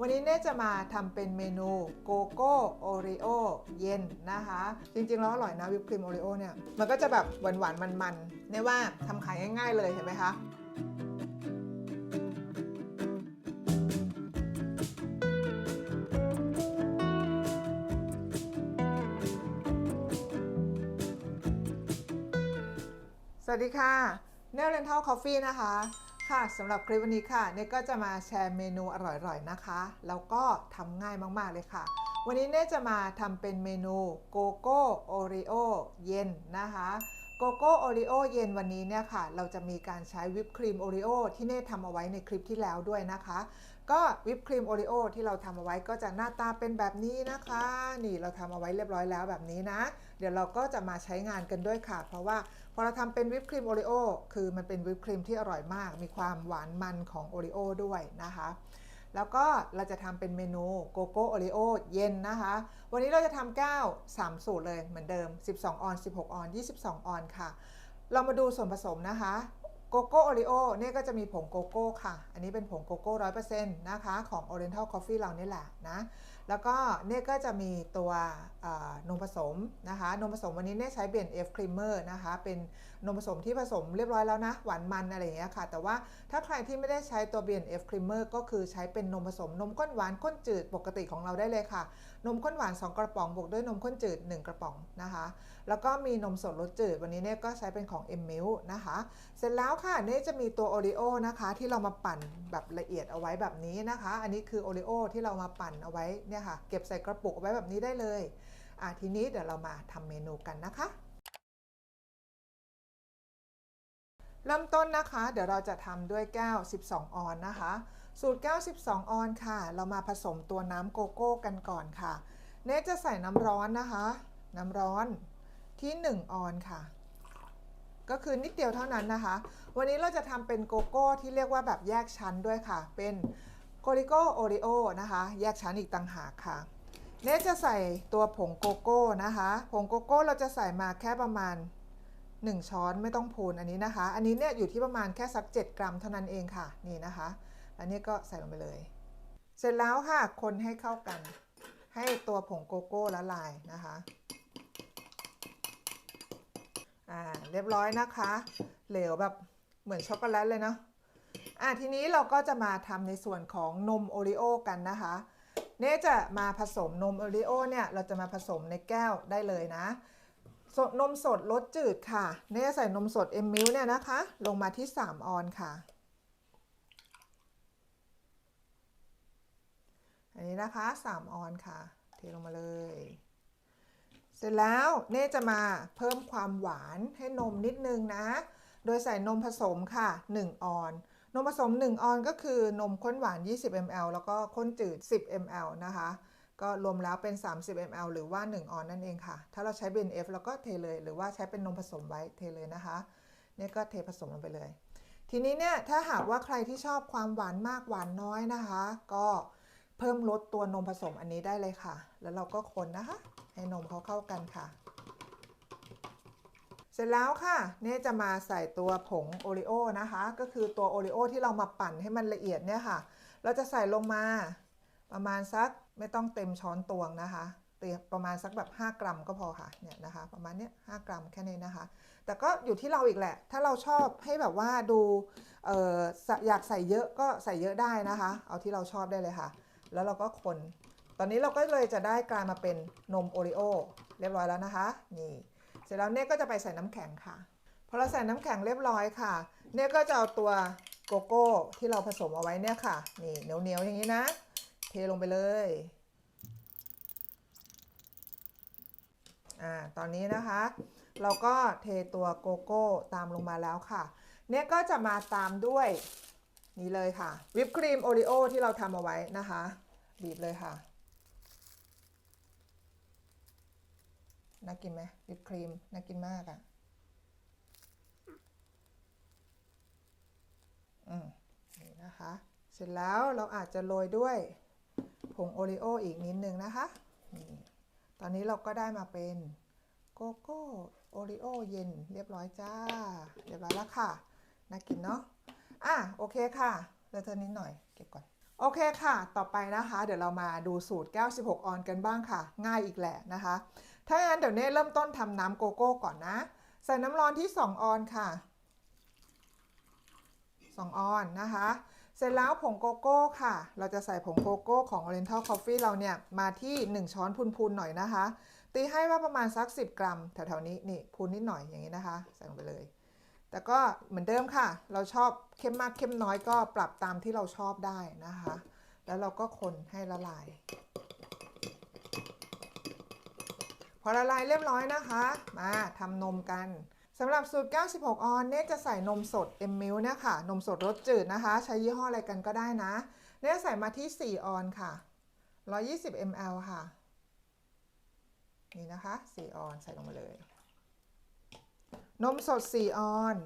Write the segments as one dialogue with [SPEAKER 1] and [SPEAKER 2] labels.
[SPEAKER 1] วันนี้เน่จะมาทำเป็นเมนูโกโก้โอริโอเย็นนะคะ จริงๆ แล้วอร่อยนะวิปครีมโอริโอเนี่ย มันก็จะแบบหวานๆ มันๆเน่ว่าทำขายง่ายๆเลยเห็นไหมคะสวัสดีค่ะ เนลเลนทัลคอฟฟี่นะคะ ค่ะสำหรับคลิปวันนี้ค่ะเน่ก็จะมาแชร์เมนูอร่อยๆนะคะ แล้วก็ทำง่ายมากๆเลยค่ะ วันนี้เน่จะมาทำเป็นเมนูโกโก้โอริโอเย็นนะคะโกโก้โอริโอเย็นวันนี้เนี่ยค่ะ เราจะมีการใช้วิปครีมโอริโอที่เน่ทำเอาไว้ในคลิปที่แล้วด้วยนะคะ ก็วิปครีมโอริโอที่เราทำเอาไว้ก็จะหน้าตาเป็นแบบนี้นะคะ นี่เราทำเอาไว้เรียบร้อยแล้วแบบนี้นะ เดี๋ยวเราก็จะมาใช้งานกันด้วยค่ะ เพราะว่าพอเราทำเป็นวิปครีมโอริโอคือมันเป็นวิปครีมที่อร่อยมาก มีความหวานมันของโอริโอด้วยนะคะแล้วก็เราจะทำเป็นเมนูโกโก้โอริโอเย็นนะคะ วันนี้เราจะทำแก้ว 3 สูตรเลยเหมือนเดิม 12 ออน 16 ออน 22 ออนค่ะ เรามาดูส่วนผสมนะคะโกโก้โอริโอเนี่ยก็จะมีผงโกโก้ค่ะ อันนี้เป็นผงโกโก้ร้อยเปอร์เซ็นต์นะคะ ของ Oriental Coffee เรานี่แหละนะ แล้วก็เน่ก็จะมีตัวนมผสมนะคะนมผสมวันนี้เน่ใช้เบนเอฟครีมเมอร์นะคะเป็นนมผสมที่ผสมเรียบร้อยแล้วนะ หวานมันอะไรอย่างเงี้ยค่ะ แต่ว่าถ้าใครที่ไม่ได้ใช้ตัวเบนเอฟครีมเมอร์ก็คือใช้เป็นนมผสมนมข้นหวานข้นจืดปกติของเราได้เลยค่ะ นมข้นหวาน 2 กระป๋องบวกด้วยนมข้นจืด 1 กระป๋องนะคะ แล้วก็มีนมสดรสจืด วันนี้เนี่ยก็ใช้เป็นของ m m i l นะคะ เสร็จแล้วค่ะเนี่ยจะมีตัวโอริโอนะคะที่เรามาปั่นแบบละเอียดเอาไว้แบบนี้นะคะ อันนี้คือโอริโอที่เรามาปั่นเอาไว้เนี่ยค่ะ เก็บใส่กระปุกเอาไว้แบบนี้ได้เลยอะทีนี้เดี๋ยวเรามาทำเมนูกันนะคะเริ่มต้นนะคะ เดี๋ยวเราจะทำด้วยแก้ว 12 ออนนะคะ สูตรแก้ว12ออนค่ะ เรามาผสมตัวน้ำโกโก้กันก่อนค่ะ เนทจะใส่น้ำร้อนนะคะ น้ำร้อนที่ 1 ออนค่ะ ก็คือนิดเดียวเท่านั้นนะคะ วันนี้เราจะทำเป็นโกโก้ที่เรียกว่าแบบแยกชั้นด้วยค่ะ เป็นโกริโกโอริโอนะคะ แยกชั้นอีกต่างหากค่ะเนทจะใส่ตัวผงโกโก้นะคะ ผงโกโก้เราจะใส่มาแค่ประมาณ 1 ช้อนไม่ต้องพูนอันนี้นะคะ อันนี้เนี่ยอยู่ที่ประมาณแค่สัก 7 กรัมเท่านั้นเองค่ะ นี่นะคะ อันนี้ก็ใส่ลงไปเลย เสร็จแล้วค่ะ คนให้เข้ากัน ให้ตัวผงโกโก้ละลายนะคะ อ่า เรียบร้อยนะคะ เหลวแบบเหมือนช็อกโกแลตเลยเนาะ อ่าทีนี้เราก็จะมาทำในส่วนของนมโอริโอกันนะคะเน่จะมาผสมนมโอริโอเนี่ยเราจะมาผสมในแก้วได้เลยนะสนมสดรสจืดค่ะ เนี่ยใส่นมสดเอ็มมิลเนี่ยนะคะ ลงมาที่ 3 ออนค่ะ อั นี้นะคะ 3 ออนค่ะ เทลงมาเลย เสร็จแล้วเน่จะมาเพิ่มความหวานให้นมนิดนึงนะ โดยใส่นมผสมค่ะ 1 ออน นมผสม 1 ออนก็คือนมข้นหวาน 20 ml แล้วก็ข้นจืด 10 ml นะคะ ก็รวมแล้วเป็น 30 ml หรือว่า 1 ออนนั่นเองค่ะ ถ้าเราใช้ BNF เราก็เทเลย หรือว่าใช้เป็นนมผสมไว้เทเลยนะคะเนี่ยก็เทผสมลงไปเลยทีนี้เนี่ยถ้าหากว่าใครที่ชอบความหวานมากหวานน้อยนะคะ ก็ เพิ่มลดตัวนมผสมอันนี้ได้เลยค่ะ แล้วเราก็คนนะคะ ให้นมเขาเข้ากันค่ะ เสร็จแล้วค่ะเนี่จะมาใส่ตัวผงโอริโอนะคะ ก็คือตัวโอริโอที่เรามาปั่นให้มันละเอียดเนี่ยค่ะ เราจะใส่ลงมาประมาณสักไม่ต้องเต็มช้อนตวงนะคะเตียประมาณสักแบบ 5 กรัมก็พอค่ะเนี่ยนะคะ ประมาณเนี้ย5กรัมแค่นี้นะคะ แต่ก็อยู่ที่เราอีกแหละ ถ้าเราชอบให้แบบว่าดูอออยากใส่เยอะก็ใส่เยอะได้นะคะ เอาที่เราชอบได้เลยค่ะ แล้วเราก็คน ตอนนี้เราก็เลยจะได้กลายมาเป็นนมโอริโอเรียบร้อยแล้วนะคะ นี่ เสร็จแล้วเน่ก็จะไปใส่น้ำแข็งค่ะพอเราใส่น้ำแข็งเรียบร้อยค่ะ เน่ก็จะเอาตัวโกโก้ที่เราผสมเอาไว้เนี่ยค่ะ นี่เหนียวๆอย่างนี้นะ เทลงไปเลยอ่าตอนนี้นะคะ เราก็เทตัวโกโก้ตามลงมาแล้วค่ะ เนี่ยก็จะมาตามด้วย นี่เลยค่ะ วิปครีมโอริโอที่เราทำเอาไว้นะคะ บีบเลยค่ะ น่ากินไหมวิปครีม น่ากินมากอะ่ะอืมนี่นะคะ เสร็จแล้วเราอาจจะโรยด้วยผงโอริโออีกนิดนึงนะคะนี่ตอนนี้เราก็ได้มาเป็นโกโก้โอริโอเย็นเรียบร้อยจ้า เรียบร้อยแล้วค่ะ น่ากินเนาะ อะโอเคค่ะเลเทอนิดหน่อยเก็บก่อน โอเคค่ะ ต่อไปนะคะ เดี๋ยวเรามาดูสูตร96ออนกันบ้างค่ะ ง่ายอีกแหละนะคะ ถ้างั้นเดี๋ยวเน่เริ่มต้นทำน้ำโกโก้ก่อนนะ ใส่น้ำร้อนที่ 2 ออนค่ะ 2 ออนนะคะ เสร็จแล้วผงโกโก้ค่ะ เราจะใส่ผงโกโก้ของ Oriental Coffee เราเนี่ย มาที่ 1 ช้อนพูนๆหน่อยนะคะ ตีให้ว่าประมาณสัก 10 กรัม แถวๆนี้นี่พูนนิดหน่อยอย่างนี้นะคะ ใส่ลงไปเลย แต่ก็เหมือนเดิมค่ะ เราชอบเข้มมากเข้มน้อยก็ปรับตามที่เราชอบได้นะคะ แล้วเราก็คนให้ละลาย พอละลายเรียบร้อยนะคะ มาทำนมกันสำหรับสูตร 96 ออนเนจะใส่นมสด M Milk เนี่ยค่ะ นมสดรสจืดนะคะ ใช้ยี่ห้ออะไรกันก็ได้นะ เนใส่มาที่ 4 ออนค่ะ 120 ml ค่ะ นี่นะคะ 4 ออนใส่ลงมาเลย นมสด 4 ออน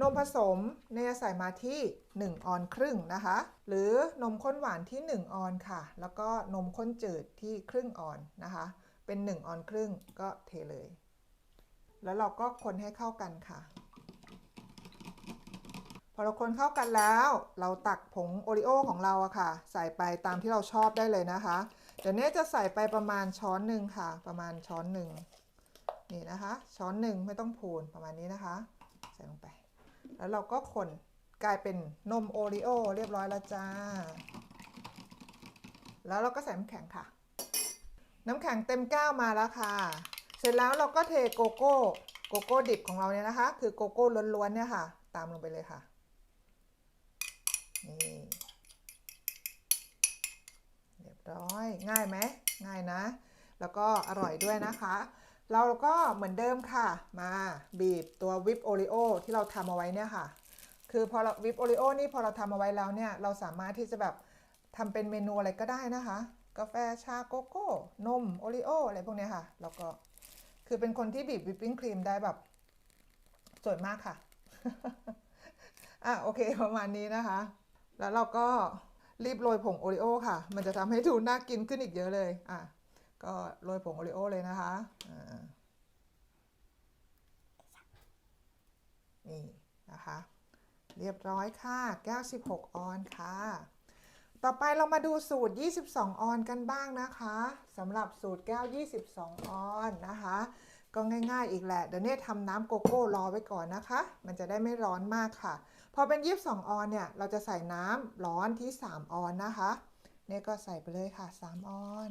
[SPEAKER 1] นมผสมเนยใส่มาที่ 1 ออนครึ่งนะคะ หรือนมข้นหวานที่ 1 ออนค่ะ แล้วก็นมข้นจืดที่ครึ่งออนนะคะ เป็น 1 ออนครึ่งก็เทเลย แล้วเราก็คนให้เข้ากันค่ะ พอเราคนเข้ากันแล้ว เราตักผงโอริโอของเราอะค่ะ ใส่ไปตามที่เราชอบได้เลยนะคะ เดี๋ยวนี้จะใส่ไปประมาณช้อนหนึ่งค่ะ ประมาณช้อนหนึ่ง นี่นะคะ ช้อนหนึ่งไม่ต้องพูนประมาณนี้นะคะ ใส่ลงไป แล้วเราก็คนกลายเป็นนมโอริโอเรียบร้อยแล้วจ้า แล้วเราก็ใส่น้ำแข็งค่ะ น้ำแข็งเต็มแก้วมาแล้วค่ะ เสร็จแล้วเราก็เทโกโก้โกโก้ดิบของเราเนี่ยนะคะ คือโกโก้ล้วนๆเนี่ยค่ะ ตามลงไปเลยค่ะนี่เรียบร้อยง่ายไหมง่ายนะ แล้วก็อร่อยด้วยนะคะ เราก็เหมือนเดิมค่ะ มาบีบตัววิปโอริโอที่เราทำเอาไว้เนี่ยค่ะ คือพอเราวิปโอริโอนี่พอเราทำเอาไว้แล้วเนี่ย เราสามารถที่จะแบบทำเป็นเมนูอะไรก็ได้นะคะ กาแฟชาโกโก้ นมโอริโออะไรพวกเนี้ยค่ะ แล้วก็คือเป็นคนที่บีบวิปปิ้งครีมได้แบบสวยมากค่ะ อะโอเคประมาณนี้นะคะ แล้วเราก็รีบโรยผงโอริโอค่ะ มันจะทำให้ดูน่ากินขึ้นอีกเยอะเลย อะ ก็โรยผงโอริโอเลยนะคะนี่นะคะ เรียบร้อยค่ะ96ออนค่ะ ต่อไปเรามาดูสูตร 22 ออนกันบ้างนะคะสำหรับสูตรแก้ว 22 ออนนะคะ ก็ง่าย ๆ อีกแหละ เดี๋ยวเน่ทำน้ำโกโก้รอไว้ก่อนนะคะ มันจะได้ไม่ร้อนมากค่ะ พอเป็น 22 ออนเนี่ย เราจะใส่น้ำร้อนที่ 3 ออนนะคะ เนี่ยก็ใส่ไปเลยค่ะ 3 ออน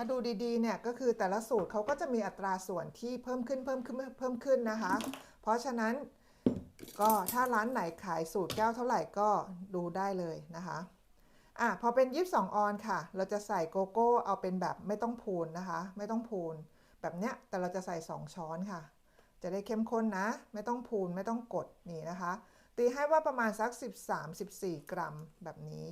[SPEAKER 1] ถ้าดูดีๆเนี่ยก็คือแต่ละสูตรเขาก็จะมีอัตราส่วนที่เพิ่มขึ้นเพิ่มขึ้นเพิ่มขึ้นนะคะ เพราะฉะนั้นก็ถ้าร้านไหนขายสูตรแก้วเท่าไหร่ก็ดูได้เลยนะคะอะพอเป็น 22 ออนค่ะ เราจะใส่โกโก้เอาเป็นแบบไม่ต้องพูนนะคะ ไม่ต้องพูนแบบเนี้ยแต่เราจะใส่ 2 ช้อนค่ะ จะได้เข้มข้นนะ ไม่ต้องพูนไม่ต้องกดนี่นะคะ ตีให้ว่าประมาณสัก 13-14 กรัมแบบนี้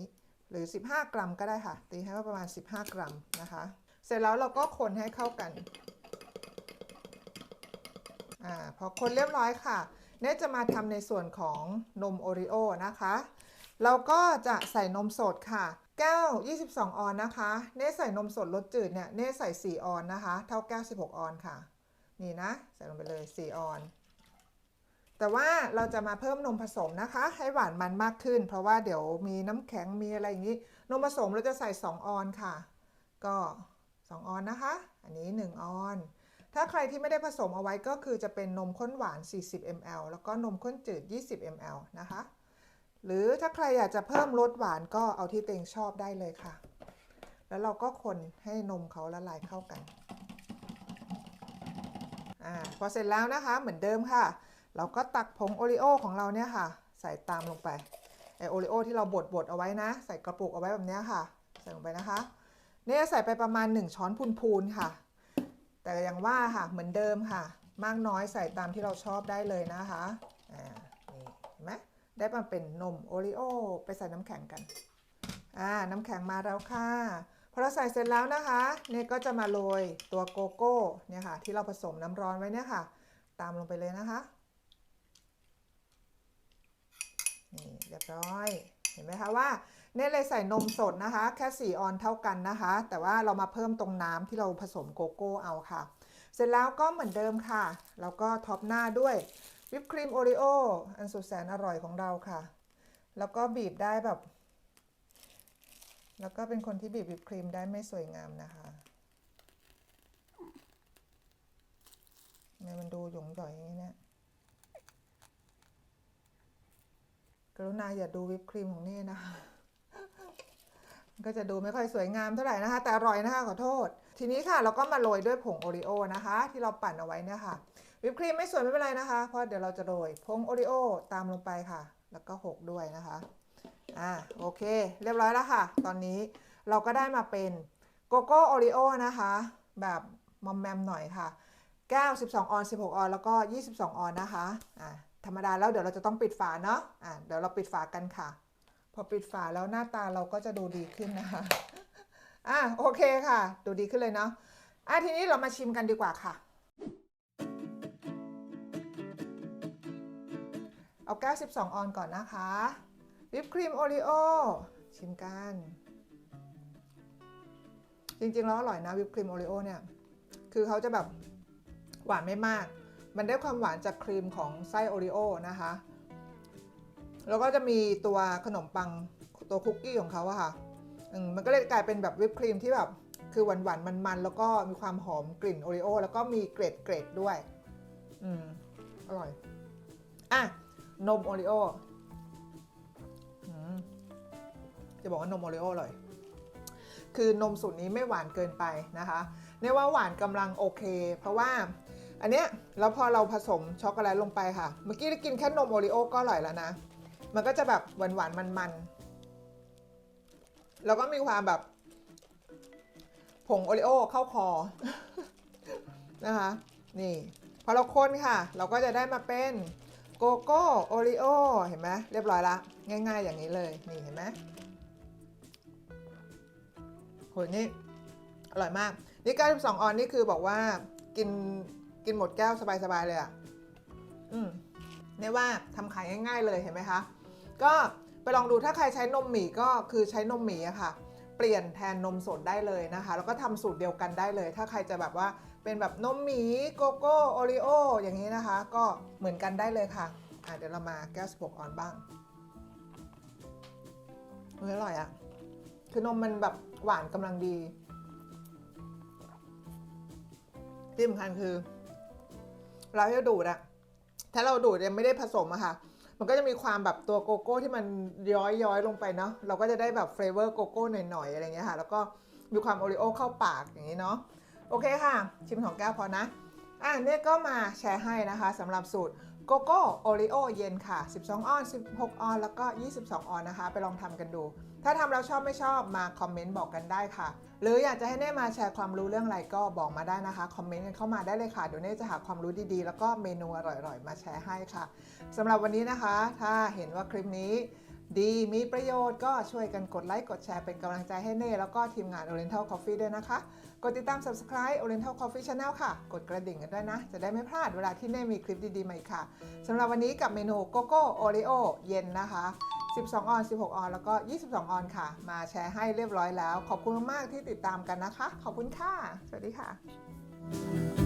[SPEAKER 1] หรือ 15 กรัมก็ได้ค่ะ ตีให้ว่าประมาณ 15 กรัมนะคะ เสร็จแล้วเราก็คนให้เข้ากันอ่าพอคนเรียบร้อยค่ะเนจะมาทำในส่วนของนมโอริโอนะคะ เราก็จะใส่นมสดค่ะแก้ว 22 ออนนะคะ เนใส่นมสดรสจืดเนี่ยเนใส่ 4 ออนนะคะ เท่าแก้ว 16 ออนค่ะ นี่นะ ใส่ลงไปเลย 4 ออน แต่ว่าเราจะมาเพิ่มนมผสมนะคะ ให้หวานมันมากขึ้น เพราะว่าเดี๋ยวมีน้ำแข็งมีอะไรอย่างนี้ นมผสมเราจะใส่ 2 ออนค่ะ ก็ 2 ออนนะคะ อันนี้ 1 ออน ถ้าใครที่ไม่ได้ผสมเอาไว้ก็คือจะเป็นนมข้นหวาน 40 ml แล้วก็นมข้นจืด 20 ml นะคะ หรือถ้าใครอยากจะเพิ่มรสหวานก็เอาที่เตงชอบได้เลยค่ะ แล้วเราก็คนให้นมเขาละลายเข้ากันอ่าพอเสร็จแล้วนะคะเหมือนเดิมค่ะ เราก็ตักผงโอริโอของเราเนี่ยค่ะ ใส่ตามลงไปไอโอริโอที่เราบดบดเอาไว้นะ ใส่กระปุกเอาไว้แบบนี้ค่ะ ใส่ลงไปนะคะ นี่ยใส่ไปประมาณ 1 ช้อนพูนๆค่ะ แต่อย่างว่าค่ะเหมือนเดิมค่ะ มากน้อยใส่ตามที่เราชอบได้เลยนะคะอ่านี่เห็นไหมได้มาเป็นนมโอริโอไปใส่น้ำแข็งกันอ่าน้ำแข็งมาแล้วค่ะพอเราใส่เสร็จแล้วนะคะเนี่ยก็จะมาโรยตัวโกโก้เนี่ยค่ะ ที่เราผสมน้ำร้อนไว้เนี่ยค่ะ ตามลงไปเลยนะคะนี่เรียบร้อยเห็นไหมคะว่า เนี่ยเลยใส่นมสดนะคะ แค่4ออนเท่ากันนะคะ แต่ว่าเรามาเพิ่มตรงน้ำที่เราผสมโกโก้เอาค่ะ เสร็จแล้วก็เหมือนเดิมค่ะเราก็ท็อปหน้าด้วยวิปครีมโอริโออันสุดแสนอร่อยของเราค่ะ แล้วก็บีบได้แบบ แล้วก็เป็นคนที่บีบวิปครีมได้ไม่สวยงามนะคะทำไมมันดูหยงหย่อยอย่างนี้เนี่ยกรุณาอย่าดูวิปครีมของนี่นะคะ ก็จะดูไม่ค่อยสวยงามเท่าไหร่นะคะ แต่อร่อยนะคะขอโทษ ทีนี้ค่ะเราก็มาโรยด้วยผงโอรีโอนะคะ ที่เราปั่นเอาไว้เนี่ยค่ะวิปครีมไม่สวยไม่เป็นไรนะคะเพราะเดี๋ยวเราจะโรยผงโอรีโอตามลงไปค่ะ แล้วก็หกด้วยนะคะอ่าโอเค เรียบร้อยแล้วค่ะ ตอนนี้เราก็ได้มาเป็นโกโก้โอรีโอนะคะ แบบมอมแมมหน่อยค่ะแก้ว 12 ออน 16 ออน แล้วก็ 22 ออนนะคะอ่าธรรมดาแล้วเดี๋ยวเราจะต้องปิดฝาเนาะอ่าเดี๋ยวเราปิดฝากันค่ะ พอปิดฝาแล้วหน้าตาเราก็จะดูดีขึ้นนะคะอะโอเคค่ะ ดูดีขึ้นเลยเนาะอะทีนี้เรามาชิมกันดีกว่าค่ะ เอาแก้ว 12 ออนก่อนนะคะวิปครีมโอรีโอชิมกัน จริงๆ แล้วอร่อยนะวิปครีมโอรีโอเนี่ย คือเขาจะแบบหวานไม่มาก มันได้ความหวานจากครีมของไส้โอรีโอนะคะ แล้วก็จะมีตัวขนมปังตัวคุกกี้ของเขาอะค่ะมันก็เลยกลายเป็นแบบวิปครีมที่แบบคือหวานหวานมันๆแล้วก็มีความหอมกลิ่นโอรีโอแล้วก็มีเกรดเกรดด้วย อืม อร่อย อะ นมโอรีโอจะบอกว่านมโอรีโออร่อย คือนมสูตรนี้ไม่หวานเกินไปนะคะเรียกว่าหวานกำลังโอเค เพราะว่าอันเนี้ยแล้วพอเราผสมช็อกโกแลตลงไปค่ะ เมื่อกี้ได้กินแค่นมโอรีโอก็อร่อยแล้วนะ มันก็จะแบบหวานหวานมันมันๆแล้วก็มีความแบบ ผงโอรีโอเข้าคอ นะคะ นี่พอเราคนค่ะ เราก็จะได้มาเป็นโกโก้โอรีโอเห็นไหมเรียบร้อยละ ง่าย ๆ อย่างนี้เลย นี่เห็นไหมโหนี่ อร่อยมาก นี่ 92 ออนนี่คือบอกว่ากินกินหมดแก้วสบาย ๆ เลยอะ่ะ อืมเนี่ยว่าทำขายง่าย ๆ เลยเห็นไหมคะ ก็ไปลองดูถ้าใครใช้นมหมี่ก็คือใช้นมหมี่อะค่ะ เปลี่ยนแทนนมสดได้เลยนะคะ แล้วก็ทำสูตรเดียวกันได้เลย ถ้าใครจะแบบว่าเป็นแบบนมหมีโกโก้โอรีโออย่างนี้นะคะ ก็เหมือนกันได้เลยค่ะอะเดี๋ยวเรามาแก้ว16ออนบ้างอร่อยอะคือนมมันแบบหวานกำลังดีที่สำคัญคือ เราที่ดูดอะถ้าเราดูดยังไม่ได้ผสมอะค่ะ มันก็จะมีความแบบตัวโกโก้ที่มันย้อยย้อยๆลงไปเนาะเราก็จะได้แบบเฟรเวอร์โกโก้หน่อยๆอะไรเงี้ยค่ะแล้วก็มีความโอริโอเข้าปากอย่างนี้เนาะโอเคค่ะ ชิมของแก้วพอนะอะเนี่ยก็มาแชร์ให้นะคะสำหรับสูตร โกโก้โอริโอเย็นค่ะ 12 ออน 16 ออน แล้วก็ 22 ออนนะคะ ไปลองทำกันดู ถ้าทำแล้วชอบไม่ชอบมาคอมเมนต์บอกกันได้ค่ะ หรืออยากจะให้เน่มาแชร์ความรู้เรื่องอะไรก็บอกมาได้นะคะ คอมเมนต์กันเข้ามาได้เลยค่ะ เดี๋ยวเน่จะหาความรู้ดีๆ แล้วก็เมนูอร่อยๆ มาแชร์ให้ค่ะสำหรับวันนี้นะคะ ถ้าเห็นว่าคลิปนี้ ดีมีประโยชน์ก็ช่วยกันกดไลค์กดแชร์เป็นกำลังใจให้เน่แล้วก็ทีมงาน Oriental Coffee ด้วยนะคะ กดติดตาม subscribe Oriental Coffee Channel ค่ะ กดกระดิ่งกันด้วยนะ จะได้ไม่พลาดเวลาที่เน่มีคลิปดีๆมาอีกค่ะสำหรับวันนี้กับเมนูโกโก้โอริโอเย็นนะคะ 12 ออน 16 ออน แล้วก็ 22 ออนค่ะ มาแชร์ให้เรียบร้อยแล้ว ขอบคุณมากที่ติดตามกันนะคะ ขอบคุณค่ะ สวัสดีค่ะ